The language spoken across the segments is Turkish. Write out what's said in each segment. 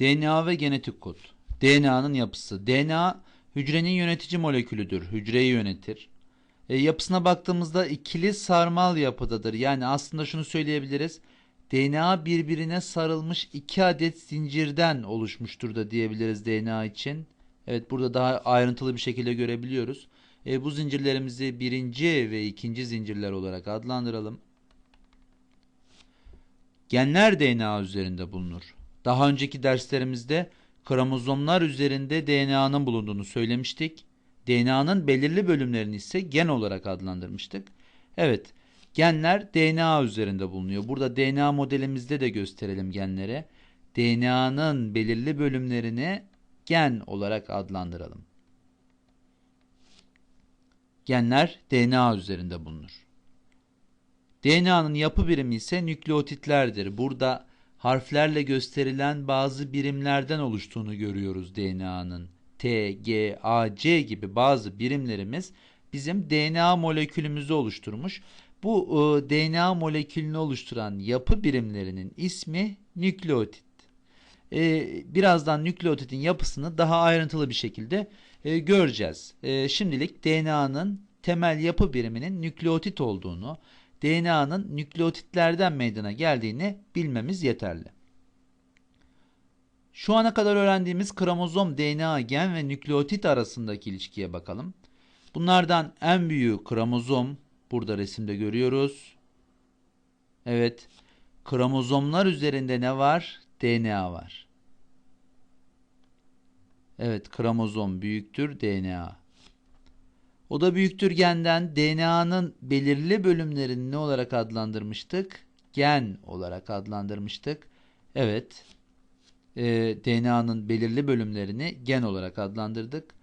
DNA ve genetik kod. DNA'nın yapısı. DNA hücrenin yönetici molekülüdür. Hücreyi yönetir. E, yapısına baktığımızda ikili sarmal yapıdadır. Yani aslında şunu söyleyebiliriz. DNA birbirine sarılmış iki adet zincirden oluşmuştur da diyebiliriz DNA için. Evet burada daha ayrıntılı bir şekilde görebiliyoruz. E, bu zincirlerimizi birinci ve ikinci zincirler olarak adlandıralım. Genler DNA üzerinde bulunur. Daha önceki derslerimizde kromozomlar üzerinde DNA'nın bulunduğunu söylemiştik. DNA'nın belirli bölümlerini ise gen olarak adlandırmıştık. Evet, genler DNA üzerinde bulunuyor. Burada DNA modelimizde de gösterelim genleri. DNA'nın belirli bölümlerini gen olarak adlandıralım. Genler DNA üzerinde bulunur. DNA'nın yapı birimi ise nükleotitlerdir. Burada harflerle gösterilen bazı birimlerden oluştuğunu görüyoruz DNA'nın. T, G, A, C gibi bazı birimlerimiz bizim DNA molekülümüzü oluşturmuş. Bu e, DNA molekülünü oluşturan yapı birimlerinin ismi nükleotit. E, birazdan nükleotitin yapısını daha ayrıntılı bir şekilde e, göreceğiz. E, şimdilik DNA'nın temel yapı biriminin nükleotit olduğunu, DNA'nın nükleotitlerden meydana geldiğini bilmemiz yeterli. Şu ana kadar öğrendiğimiz kromozom, DNA, gen ve nükleotit arasındaki ilişkiye bakalım. Bunlardan en büyüğü kromozom. Burada resimde görüyoruz. Evet. Kromozomlar üzerinde ne var? DNA var. Evet, kromozom büyüktür DNA. O da büyüktür genden DNA'nın belirli bölümlerini ne olarak adlandırmıştık? Gen olarak adlandırmıştık. Evet, e, DNA'nın belirli bölümlerini gen olarak adlandırdık.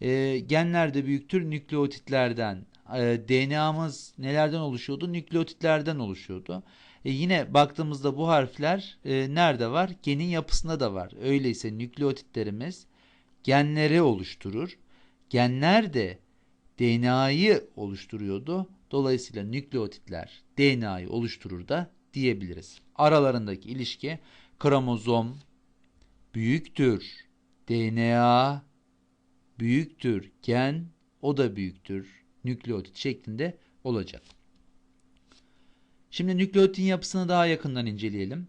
E, genler de büyüktür nükleotitlerden. E, DNA'mız nelerden oluşuyordu? Nükleotitlerden oluşuyordu. E, yine baktığımızda bu harfler e, nerede var? Genin yapısında da var. Öyleyse nükleotitlerimiz genleri oluşturur. Genler de DNA'yı oluşturuyordu. Dolayısıyla nükleotitler DNA'yı oluşturur da diyebiliriz. Aralarındaki ilişki kromozom büyüktür. DNA büyüktür. Gen o da büyüktür. Nükleotit şeklinde olacak. Şimdi nükleotitin yapısını daha yakından inceleyelim.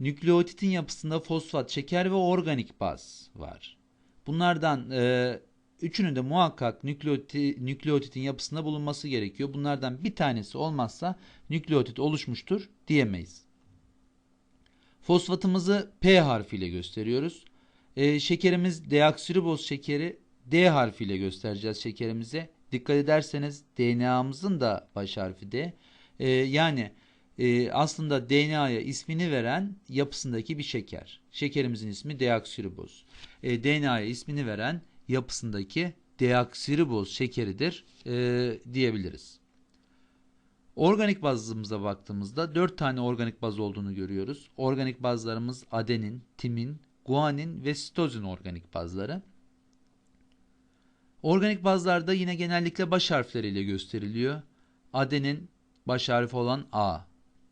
Nükleotitin yapısında fosfat, şeker ve organik baz var. Bunlardan e, üçünün de muhakkak nükleoti, nükleotitin yapısında bulunması gerekiyor. Bunlardan bir tanesi olmazsa nükleotit oluşmuştur diyemeyiz. Fosfatımızı P harfiyle gösteriyoruz. E, şekerimiz deoksiriboz şekeri D harfiyle göstereceğiz şekerimize. Dikkat ederseniz DNA'mızın da baş harfi D. E, yani e, aslında DNA'ya ismini veren yapısındaki bir şeker. Şekerimizin ismi deoksiriboz. E, DNA'ya ismini veren yapısındaki deoksiriboz şekeridir e, diyebiliriz. Organik bazımıza baktığımızda 4 tane organik baz olduğunu görüyoruz. Organik bazlarımız adenin, timin, guanin ve sitozin organik bazları. Organik bazlarda yine genellikle baş harfleriyle gösteriliyor. Adenin baş harfi olan A,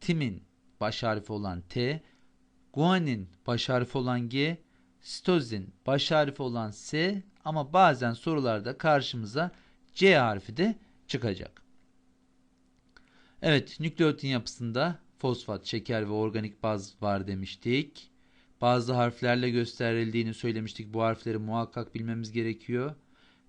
timin baş harfi olan T, guanin baş harfi olan G, sitozin baş harfi olan S ama bazen sorularda karşımıza C harfi de çıkacak. Evet, nükleotin yapısında fosfat, şeker ve organik baz var demiştik. Bazı harflerle gösterildiğini söylemiştik. Bu harfleri muhakkak bilmemiz gerekiyor.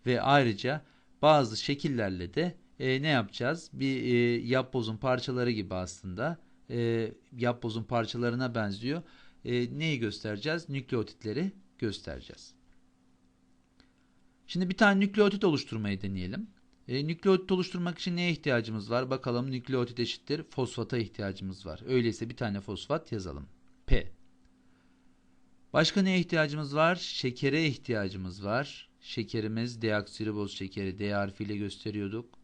Ve ayrıca bazı şekillerle de e, ne yapacağız? Bir e, yapbozun parçaları gibi aslında. E, yapbozun parçalarına benziyor. E, neyi göstereceğiz? Nükleotitleri göstereceğiz. Şimdi bir tane nükleotit oluşturmayı deneyelim. E, nükleotit oluşturmak için neye ihtiyacımız var? Bakalım nükleotit eşittir fosfata ihtiyacımız var. Öyleyse bir tane fosfat yazalım. P. Başka neye ihtiyacımız var? Şekere ihtiyacımız var. Şekerimiz deoksiriboz şekeri D harfiyle gösteriyorduk.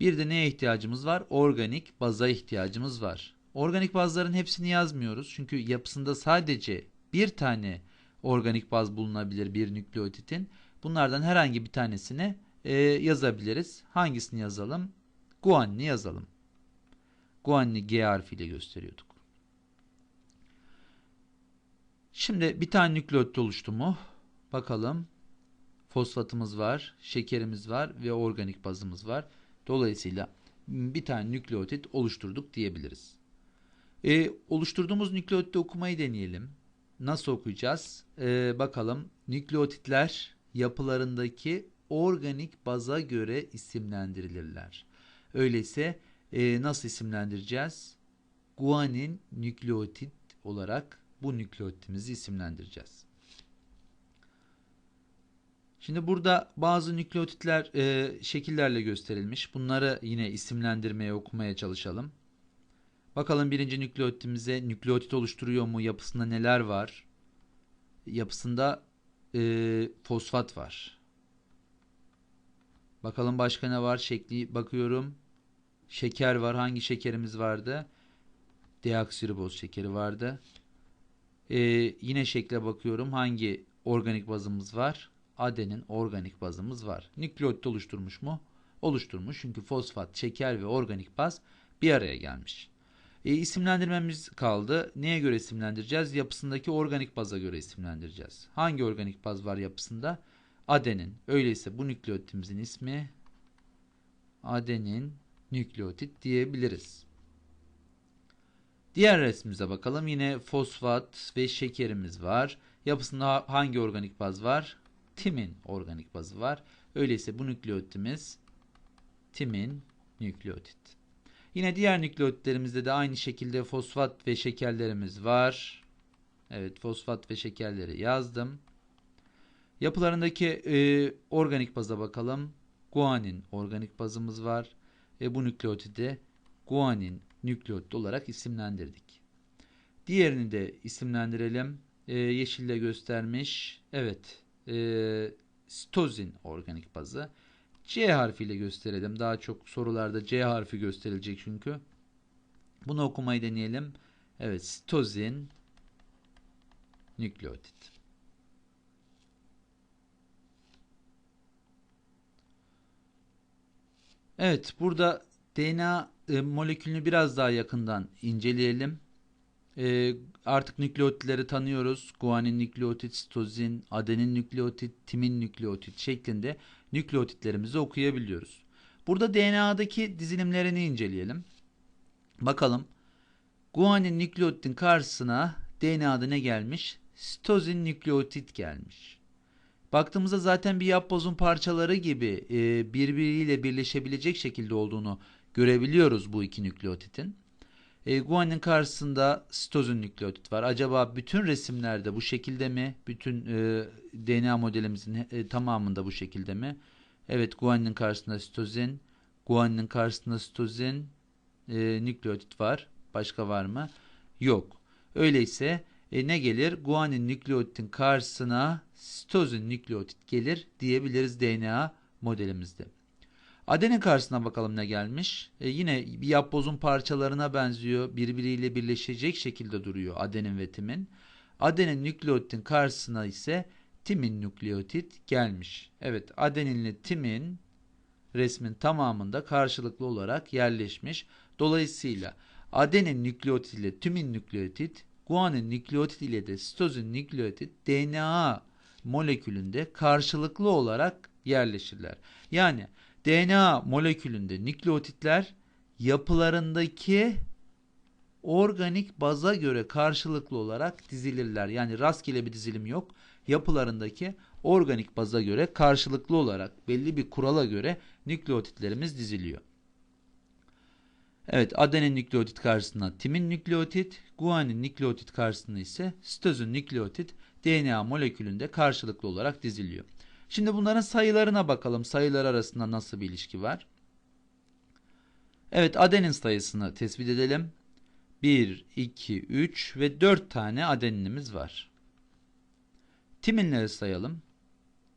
Bir de neye ihtiyacımız var? Organik baza ihtiyacımız var. Organik bazların hepsini yazmıyoruz. Çünkü yapısında sadece bir tane organik baz bulunabilir bir nükleotitin. Bunlardan herhangi bir tanesini e, yazabiliriz. Hangisini yazalım? Guanini yazalım. Guanini G harfiyle gösteriyorduk. Şimdi bir tane nükleotit oluştu mu? Bakalım. Fosfatımız var, şekerimiz var ve organik bazımız var. Dolayısıyla bir tane nükleotit oluşturduk diyebiliriz. E, oluşturduğumuz nükleotiti okumayı deneyelim. Nasıl okuyacağız? E, bakalım. Nükleotitler yapılarındaki organik baza göre isimlendirilirler. Öyleyse e, nasıl isimlendireceğiz? Guanin nükleotit olarak bu nükleotitimizi isimlendireceğiz. Şimdi burada bazı nükleotitler e, şekillerle gösterilmiş. Bunları yine isimlendirmeye, okumaya çalışalım. Bakalım birinci nükleotitimize nükleotit oluşturuyor mu? Yapısında neler var? Yapısında e, fosfat var. Bakalım başka ne var? Şekli bakıyorum. Şeker var. Hangi şekerimiz vardı? Deoksiriboz şekeri vardı. Ee, yine şekle bakıyorum. Hangi organik bazımız var? Adenin organik bazımız var. Nükleotit oluşturmuş mu? Oluşturmuş. Çünkü fosfat, şeker ve organik baz bir araya gelmiş. E, isimlendirmemiz kaldı. Neye göre isimlendireceğiz? Yapısındaki organik baza göre isimlendireceğiz. Hangi organik baz var yapısında? Adenin. Öyleyse bu nükleotitimizin ismi adenin nükleotit diyebiliriz. Diğer resmimize bakalım. Yine fosfat ve şekerimiz var. Yapısında hangi organik baz var? Timin organik bazı var. Öyleyse bu nükleotitimiz timin nükleotit. Yine diğer nükleotitlerimizde de aynı şekilde fosfat ve şekerlerimiz var. Evet fosfat ve şekerleri yazdım. Yapılarındaki e, organik baza bakalım. Guanin organik bazımız var. E, bu nükleotidi guanin nükleotit olarak isimlendirdik. Diğerini de isimlendirelim. E, yeşille göstermiş. Evet. E, stozin organik bazı. C harfiyle gösterelim. Daha çok sorularda C harfi gösterilecek çünkü. Bunu okumayı deneyelim. Evet, stozin nükleotit. Evet, burada DNA e, molekülünü biraz daha yakından inceleyelim. E, artık nükleotitleri tanıyoruz. Guanin nükleotit, sitozin, adenin nükleotit, timin nükleotit şeklinde nükleotitlerimizi okuyabiliyoruz. Burada DNA'daki dizilimlerini inceleyelim. Bakalım. Guanin nükleotitin karşısına DNA'da ne gelmiş? Sitozin nükleotit gelmiş. Baktığımızda zaten bir yapbozun parçaları gibi e, birbiriyle birleşebilecek şekilde olduğunu görebiliyoruz bu iki nükleotitin. E, guanin karşısında sitozin nükleotit var. Acaba bütün resimlerde bu şekilde mi? Bütün e, DNA modelimizin e, tamamında bu şekilde mi? Evet guaninin karşısında sitozin, guaninin karşısında sitozin e, nükleotit var. Başka var mı? Yok. Öyleyse e, ne gelir? Guanin nükleotitin karşısına sitozin nükleotit gelir diyebiliriz DNA modelimizde. Adenin karşısına bakalım ne gelmiş. E, yine bir yapbozun parçalarına benziyor. Birbiriyle birleşecek şekilde duruyor adenin ve timin. Adenin nükleotitin karşısına ise timin nükleotit gelmiş. Evet adeninle timin resmin tamamında karşılıklı olarak yerleşmiş. Dolayısıyla adenin nükleotit ile timin nükleotit, guanin nükleotit ile de sitozin nükleotit DNA molekülünde karşılıklı olarak yerleşirler. Yani DNA molekülünde nükleotitler yapılarındaki organik baza göre karşılıklı olarak dizilirler. Yani rastgele bir dizilim yok. Yapılarındaki organik baza göre karşılıklı olarak belli bir kurala göre nükleotitlerimiz diziliyor. Evet adenin nükleotit karşısında timin nükleotit, guanin nükleotit karşısında ise sitozin nükleotit DNA molekülünde karşılıklı olarak diziliyor. Şimdi bunların sayılarına bakalım. Sayılar arasında nasıl bir ilişki var? Evet adenin sayısını tespit edelim. 1, 2, 3 ve 4 tane adeninimiz var. Timinleri sayalım.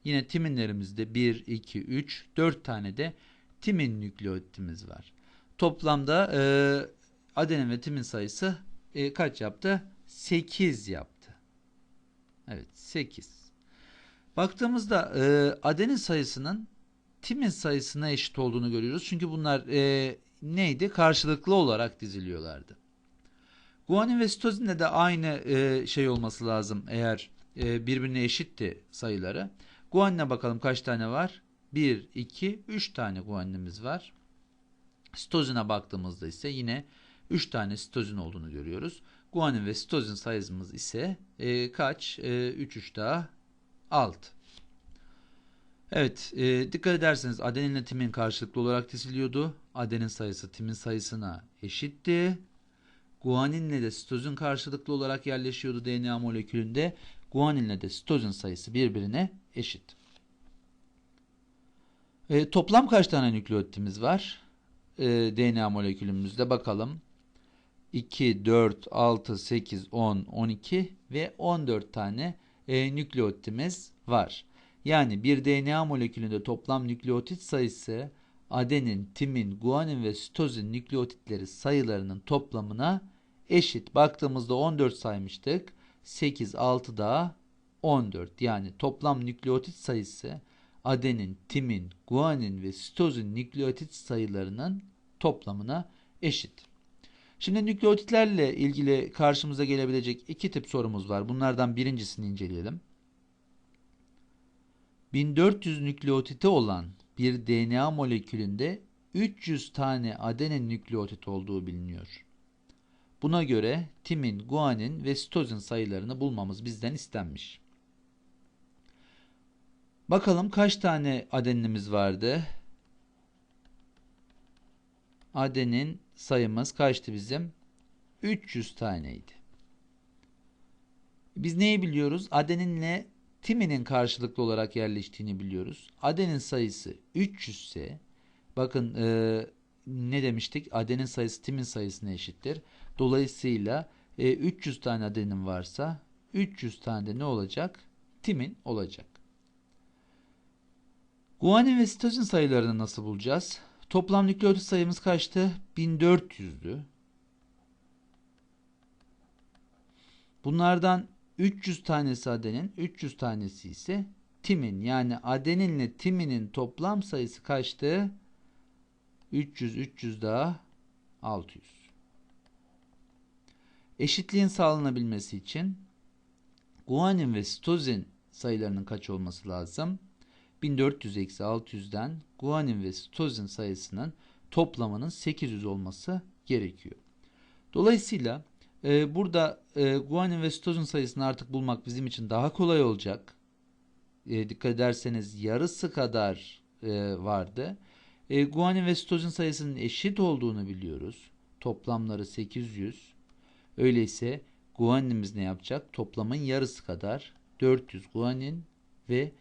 Yine timinlerimizde 1, 2, 3, 4 tane de timin nükleotitimiz var. Toplamda e, adenin ve timin sayısı e, kaç yaptı? 8 yaptı. Evet 8. Baktığımızda e, adenin sayısının timin sayısına eşit olduğunu görüyoruz. Çünkü bunlar e, neydi? Karşılıklı olarak diziliyorlardı. Guanin ve sitozinle de aynı e, şey olması lazım eğer e, birbirine eşitti sayıları. Guanine bakalım kaç tane var? 1, 2, 3 tane guaninimiz var. Sitozine baktığımızda ise yine 3 tane sitozin olduğunu görüyoruz. Guanin ve sitozin sayımız ise e, kaç? E, 3 3 daha 6. Evet, e, dikkat ederseniz adeninle timin karşılıklı olarak diziliyordu. Adenin sayısı timin sayısına eşitti. Guaninle de sitozin karşılıklı olarak yerleşiyordu DNA molekülünde. Guaninle de sitozin sayısı birbirine eşit. E, toplam kaç tane nükleotitimiz var? E, DNA molekülümüzde bakalım. 2, 4, 6, 8, 10, 12 ve 14 tane e, nükleotitimiz var. Yani bir DNA molekülünde toplam nükleotit sayısı adenin, timin, guanin ve sitozin nükleotitleri sayılarının toplamına eşit. Baktığımızda 14 saymıştık. 8, 6 daha 14. Yani toplam nükleotit sayısı adenin, timin, guanin ve sitozin nükleotit sayılarının toplamına eşit. Şimdi nükleotitlerle ilgili karşımıza gelebilecek iki tip sorumuz var. Bunlardan birincisini inceleyelim. 1400 nükleotiti olan bir DNA molekülünde 300 tane adenin nükleotit olduğu biliniyor. Buna göre timin, guanin ve sitozin sayılarını bulmamız bizden istenmiş. Bakalım kaç tane adeninimiz vardı? Adenin sayımız kaçtı bizim? 300 taneydi. Biz neyi biliyoruz? Adeninle timinin karşılıklı olarak yerleştiğini biliyoruz. Adenin sayısı 300 ise bakın e, ne demiştik? Adenin sayısı timin sayısına eşittir. Dolayısıyla e, 300 tane adenin varsa 300 tane de ne olacak? Timin olacak. Guanin ve sitozin sayılarını nasıl bulacağız? Toplam nükleotit sayımız kaçtı? 1400'dü. Bunlardan 300 tanesi adenin, 300 tanesi ise timin. Yani adeninle timinin toplam sayısı kaçtı? 300, 300 daha 600. Eşitliğin sağlanabilmesi için guanin ve sitozin sayılarının kaç olması lazım? 1400 eksi 600'den guanin ve sitozin sayısının toplamının 800 olması gerekiyor. Dolayısıyla e, burada e, guanin ve sitozin sayısını artık bulmak bizim için daha kolay olacak. E, dikkat ederseniz yarısı kadar e, vardı. E, guanin ve sitozin sayısının eşit olduğunu biliyoruz. Toplamları 800. Öyleyse guaninimiz ne yapacak? Toplamın yarısı kadar 400 guanin ve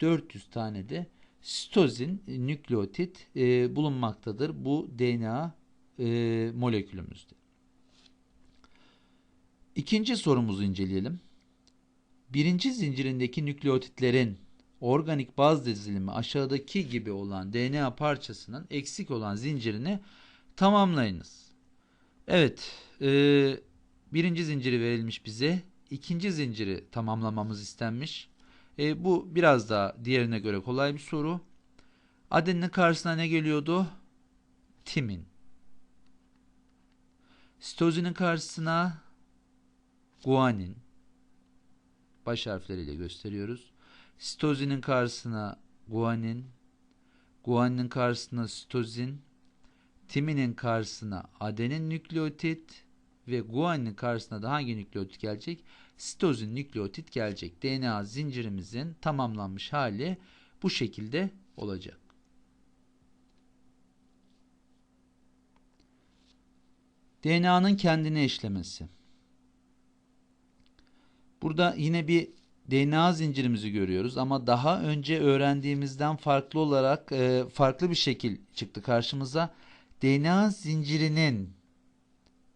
400 tane de sitozin nükleotit e, bulunmaktadır bu DNA e, molekülümüzde. İkinci sorumuzu inceleyelim. Birinci zincirindeki nükleotitlerin organik baz dizilimi aşağıdaki gibi olan DNA parçasının eksik olan zincirini tamamlayınız. Evet, e, birinci zinciri verilmiş bize. İkinci zinciri tamamlamamız istenmiş. E, bu biraz daha diğerine göre kolay bir soru. Adeninin karşısına ne geliyordu? Timin. Sitozinin karşısına guanin. Baş harfleriyle gösteriyoruz. Sitozinin karşısına guanin. Guaninin karşısına sitozin. Timinin karşısına adenin nükleotit ve guaninin karşısına da hangi nükleotit gelecek? Sitozin nükleotit gelecek. DNA zincirimizin tamamlanmış hali bu şekilde olacak. DNA'nın kendine eşlemesi. Burada yine bir DNA zincirimizi görüyoruz ama daha önce öğrendiğimizden farklı olarak e, farklı bir şekil çıktı karşımıza. DNA zincirinin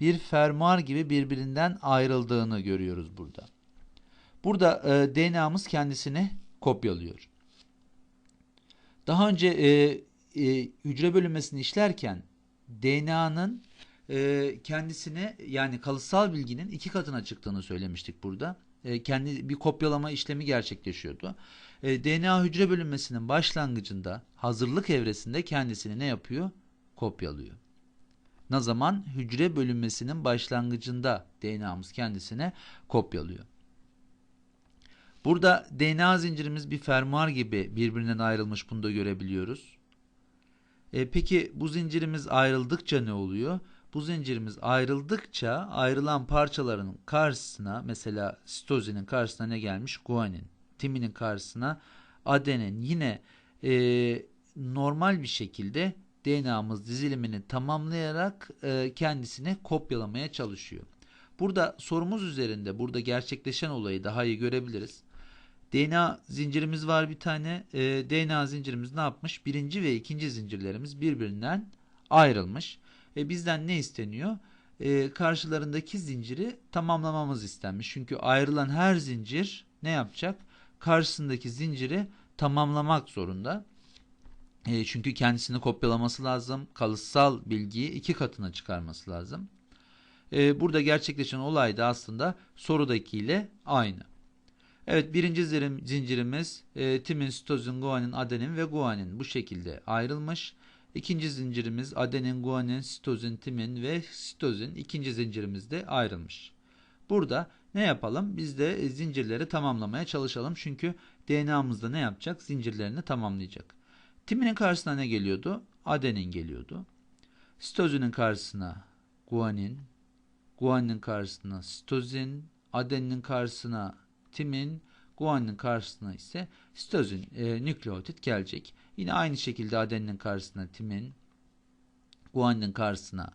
bir fermuar gibi birbirinden ayrıldığını görüyoruz burada. Burada e, DNA'mız kendisini kopyalıyor. Daha önce e, e, hücre bölünmesini işlerken DNA'nın e, kendisine yani kalıtsal bilginin iki katına çıktığını söylemiştik burada. E, kendi bir kopyalama işlemi gerçekleşiyordu. E, DNA hücre bölünmesinin başlangıcında hazırlık evresinde kendisini ne yapıyor? Kopyalıyor. Ne zaman? Hücre bölünmesinin başlangıcında DNA'mız kendisine kopyalıyor. Burada DNA zincirimiz bir fermuar gibi birbirinden ayrılmış bunu da görebiliyoruz. E, peki bu zincirimiz ayrıldıkça ne oluyor? Bu zincirimiz ayrıldıkça ayrılan parçaların karşısına mesela sitozinin karşısına ne gelmiş? Guanin. Timinin karşısına adenin. Yine e, normal bir şekilde DNA'mız dizilimini tamamlayarak e, kendisini kopyalamaya çalışıyor. Burada sorumuz üzerinde burada gerçekleşen olayı daha iyi görebiliriz. DNA zincirimiz var bir tane. E, DNA zincirimiz ne yapmış? Birinci ve ikinci zincirlerimiz birbirinden ayrılmış. Ve bizden ne isteniyor? E, karşılarındaki zinciri tamamlamamız istenmiş. Çünkü ayrılan her zincir ne yapacak? Karşısındaki zinciri tamamlamak zorunda. E, çünkü kendisini kopyalaması lazım. Kalıtsal bilgiyi iki katına çıkarması lazım. E, burada gerçekleşen olay da aslında sorudakiyle aynı. Evet birinci zincirimiz e, timin, sitozin, guanin, adenin ve guanin bu şekilde ayrılmış. İkinci zincirimiz adenin, guanin, sitozin, timin ve sitozin ikinci zincirimizde ayrılmış. Burada ne yapalım? Biz de zincirleri tamamlamaya çalışalım. Çünkü DNA'mızda ne yapacak? Zincirlerini tamamlayacak. Timinin karşısına ne geliyordu? Adenin geliyordu. Sitozinin karşısına guanin, guaninin karşısına sitozin, adenin karşısına timin, guaninin karşısına ise sitozin e, nükleotit gelecek. Yine aynı şekilde adenin karşısına timin, guaninin karşısına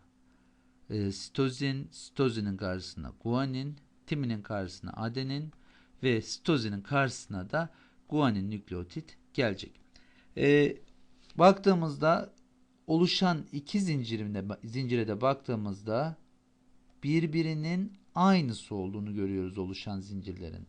e, sitozin, sitozinin karşısına guanin, timinin karşısına adenin ve sitozinin karşısına da guanin nükleotit gelecek. E, baktığımızda oluşan iki zincirine, zincire de baktığımızda birbirinin aynısı olduğunu görüyoruz oluşan zincirlerin.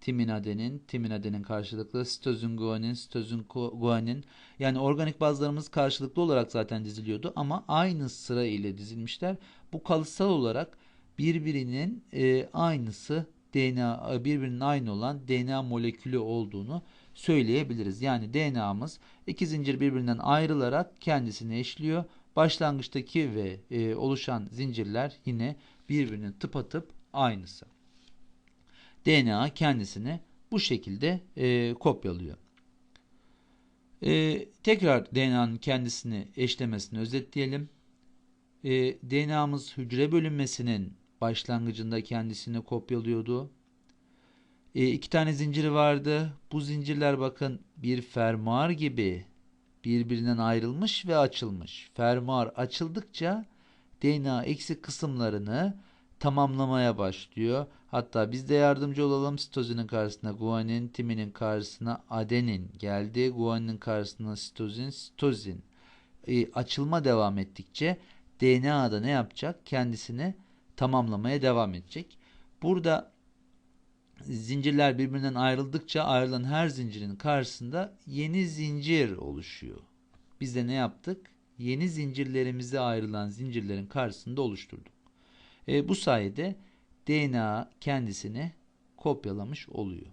Timinadenin, timinadenin karşılıklı sitozin guanin, sitozin guanin yani organik bazlarımız karşılıklı olarak zaten diziliyordu ama aynı sıra ile dizilmişler. Bu kalıtsal olarak birbirinin e, aynısı DNA birbirinin aynı olan DNA molekülü olduğunu söyleyebiliriz. Yani DNA'mız iki zincir birbirinden ayrılarak kendisini eşliyor. Başlangıçtaki ve e, oluşan zincirler yine birbirinin tıpatıp aynısı. DNA kendisini bu şekilde e, kopyalıyor. E, tekrar DNA'nın kendisini eşlemesini özetleyelim. E, DNA'mız hücre bölünmesinin başlangıcında kendisini kopyalıyordu. E, iki tane zinciri vardı. Bu zincirler bakın bir fermuar gibi birbirinden ayrılmış ve açılmış. Fermuar açıldıkça DNA eksik kısımlarını tamamlamaya başlıyor. Hatta biz de yardımcı olalım. Sitozinin karşısına guanin, timinin karşısına adenin geldi. Guaninin karşısına sitozin, sitozin. E, açılma devam ettikçe DNA'da ne yapacak? Kendisini tamamlamaya devam edecek. Burada zincirler birbirinden ayrıldıkça ayrılan her zincirin karşısında yeni zincir oluşuyor. Biz de ne yaptık? Yeni zincirlerimize ayrılan zincirlerin karşısında oluşturduk. E, bu sayede DNA kendisini kopyalamış oluyor.